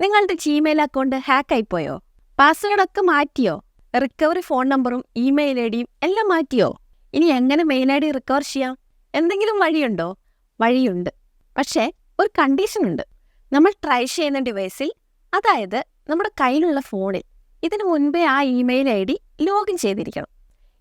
നിങ്ങളുടെ Gmail account ഹാക്കായിപ്പോയോ പാസ്വേഡൊക്കെ മാറ്റിയോ? റിക്കവറി ഫോൺ നമ്പറും ഇമെയിൽ ഐ ഡിയും എല്ലാം മാറ്റിയോ? ഇനി എങ്ങനെ മെയിൽ ഐ ഡി റിക്കവർ ചെയ്യാം? എന്തെങ്കിലും വഴിയുണ്ടോ? വഴിയുണ്ട്. പക്ഷേ ഒരു കണ്ടീഷൻ ഉണ്ട്. നമ്മൾ ട്രൈ ചെയ്യുന്ന ഡിവൈസിൽ അതായത് നമ്മുടെ കയ്യിലുള്ള ഫോണിൽ ഇതിനു മുൻപേ ആ ഇമെയിൽ ഐ ഡി ലോഗിൻ ചെയ്തിരിക്കണം.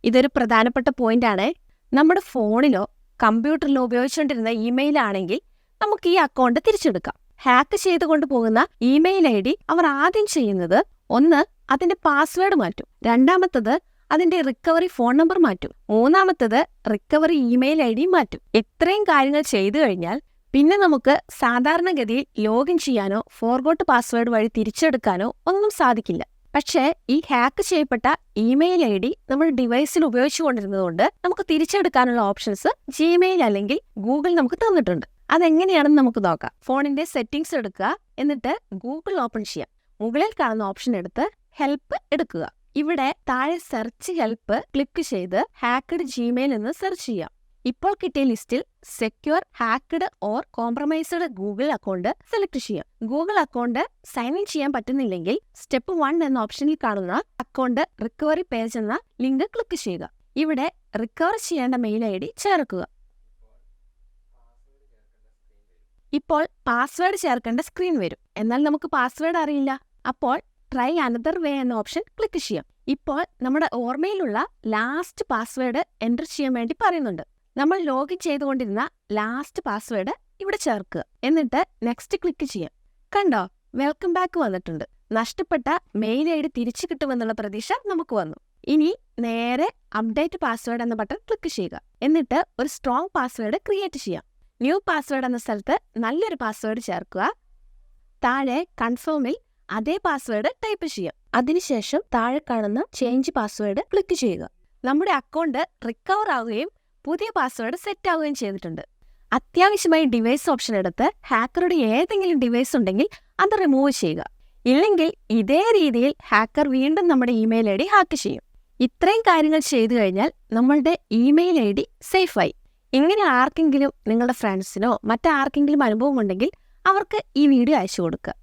ഇതൊരു പ്രധാനപ്പെട്ട പോയിന്റാണ് നമ്മുടെ ഫോണിലോ കമ്പ്യൂട്ടറിലോ ഉപയോഗിച്ചുകൊണ്ടിരുന്ന ഇമെയിൽ ആണെങ്കിൽ നമുക്ക് ഈ അക്കൗണ്ട് തിരിച്ചെടുക്കാം. ഹാക്ക് ചെയ്തുകൊണ്ട് പോകുന്ന ഇമെയിൽ ഐ ഡി അവർ ആദ്യം ചെയ്യുന്നത് ഒന്ന് അതിന്റെ പാസ്വേഡ് മാറ്റും. രണ്ടാമത്തത് അതിന്റെ റിക്കവറി ഫോൺ നമ്പർ മാറ്റും. മൂന്നാമത്തത് റിക്കവറി ഇമെയിൽ ഐ ഡി മാറ്റും. ഇത്രയും കാര്യങ്ങൾ ചെയ്തു കഴിഞ്ഞാൽ പിന്നെ നമുക്ക് സാധാരണഗതിയിൽ ലോഗിൻ ചെയ്യാനോ ഫോർഗോട്ട് പാസ്വേഡ് വഴി തിരിച്ചെടുക്കാനോ ഒന്നും സാധിക്കില്ല. പക്ഷേ ഈ ഹാക്ക് ചെയ്യപ്പെട്ട ഇമെയിൽ ഐ ഡി നമ്മൾ ഡിവൈസിൽ ഉപയോഗിച്ചുകൊണ്ടിരുന്നതുകൊണ്ട് നമുക്ക് തിരിച്ചെടുക്കാനുള്ള ഓപ്ഷൻസ് ജിമെയിൽ അല്ലെങ്കിൽ ഗൂഗിൾ നമുക്ക് തന്നിട്ടുണ്ട്. അതെങ്ങനെയാണെന്ന് നമുക്ക് നോക്കാം. ഫോണിന്റെ സെറ്റിംഗ്സ് എടുക്കുക. എന്നിട്ട് ഗൂഗിൾ ഓപ്പൺ ചെയ്യാം. മുകളിൽ കാണുന്ന ഓപ്ഷൻ എടുത്ത് ഹെൽപ്പ് എടുക്കുക. ഇവിടെ താഴെ സെർച്ച് ഹെൽപ്പ് ക്ലിക്ക് ചെയ്ത് ഹാക്കഡ് ജിമെയിൽ എന്ന് സെർച്ച് ചെയ്യാം. ഇപ്പോൾ കിട്ടിയ ലിസ്റ്റിൽ secure hacked or compromised Google account select ചെയ്യാം. ഗൂഗിൾ അക്കൗണ്ട് സൈൻ ഇൻ ചെയ്യാൻ പറ്റുന്നില്ലെങ്കിൽ സ്റ്റെപ്പ് വൺ എന്ന ഓപ്ഷനിൽ കാണുന്ന അക്കൗണ്ട് റിക്കവറി പേജ് എന്ന ലിങ്ക് ക്ലിക്ക് ചെയ്യുക. ഇവിടെ റിക്കവർ ചെയ്യേണ്ട മെയിൽ ഐ ഡി ചേർക്കുക. ഇപ്പോൾ പാസ്വേഡ് ചേർക്കേണ്ട സ്ക്രീൻ വരും. എന്നാൽ നമുക്ക് പാസ്വേഡ് അറിയില്ല. അപ്പോൾ ട്രൈ അനദർ വേ എന്ന ഓപ്ഷൻ ക്ലിക്ക് ചെയ്യാം. ഇപ്പോൾ നമ്മുടെ ഓർമ്മയിലുള്ള ലാസ്റ്റ് പാസ്വേഡ് എന്റർ ചെയ്യാൻ വേണ്ടി പറയുന്നുണ്ട്. നമ്മൾ ലോഗിൻ ചെയ്തുകൊണ്ടിരുന്ന ലാസ്റ്റ് പാസ്വേഡ് ഇവിടെ ചേർക്കുക. എന്നിട്ട് നെക്സ്റ്റ് ക്ലിക്ക് ചെയ്യാം. കണ്ടോ? വെൽക്കം ബാക്ക് വന്നിട്ടുണ്ട്. നഷ്ടപ്പെട്ട മെയിൽ ഐ ഡി തിരിച്ചു കിട്ടുമെന്നുള്ള പ്രതീക്ഷ നമുക്ക് വന്നു. ഇനി നേരെ അപ്ഡേറ്റ് പാസ്വേഡ് എന്ന ബട്ടൺ ക്ലിക്ക് ചെയ്യുക. എന്നിട്ട് ഒരു സ്ട്രോങ് പാസ്വേഡ് ക്രിയേറ്റ് ചെയ്യാം. ന്യൂ പാസ്വേഡ് എന്ന സ്ഥലത്ത് നല്ലൊരു പാസ്വേഡ് ചേർക്കുക. താഴെ കൺഫേമിൽ അതേ പാസ്വേഡ് ടൈപ്പ് ചെയ്യാം. അതിനുശേഷം താഴെ കാണുന്ന ചേഞ്ച് പാസ്വേഡ് ക്ലിക്ക് ചെയ്യുക. നമ്മുടെ അക്കൗണ്ട് റിക്കവർ ആവുകയും പുതിയ പാസ്വേഡ് സെറ്റ് ആവുകയും ചെയ്തിട്ടുണ്ട്. അത്യാവശ്യമായി ഡിവൈസ് ഓപ്ഷൻ എടുത്ത് ഹാക്കറുടെ ഏതെങ്കിലും ഡിവൈസ് ഉണ്ടെങ്കിൽ അത് റിമൂവ് ചെയ്യുക. ഇല്ലെങ്കിൽ ഇതേ രീതിയിൽ ഹാക്കർ വീണ്ടും നമ്മുടെ ഇമെയിൽ ഐ ഡി ഹാക്ക് ചെയ്യും. ഇത്രയും കാര്യങ്ങൾ ചെയ്തു കഴിഞ്ഞാൽ നമ്മളുടെ ഇമെയിൽ ഐ ഡി സേഫായി ഇങ്ങനെ ആർക്കെങ്കിലും നിങ്ങളുടെ ഫ്രണ്ട്സിനോ മറ്റാർക്കെങ്കിലും അനുഭവം ഉണ്ടെങ്കിൽ അവർക്ക് ഈ വീഡിയോ അയച്ചു കൊടുക്കുക.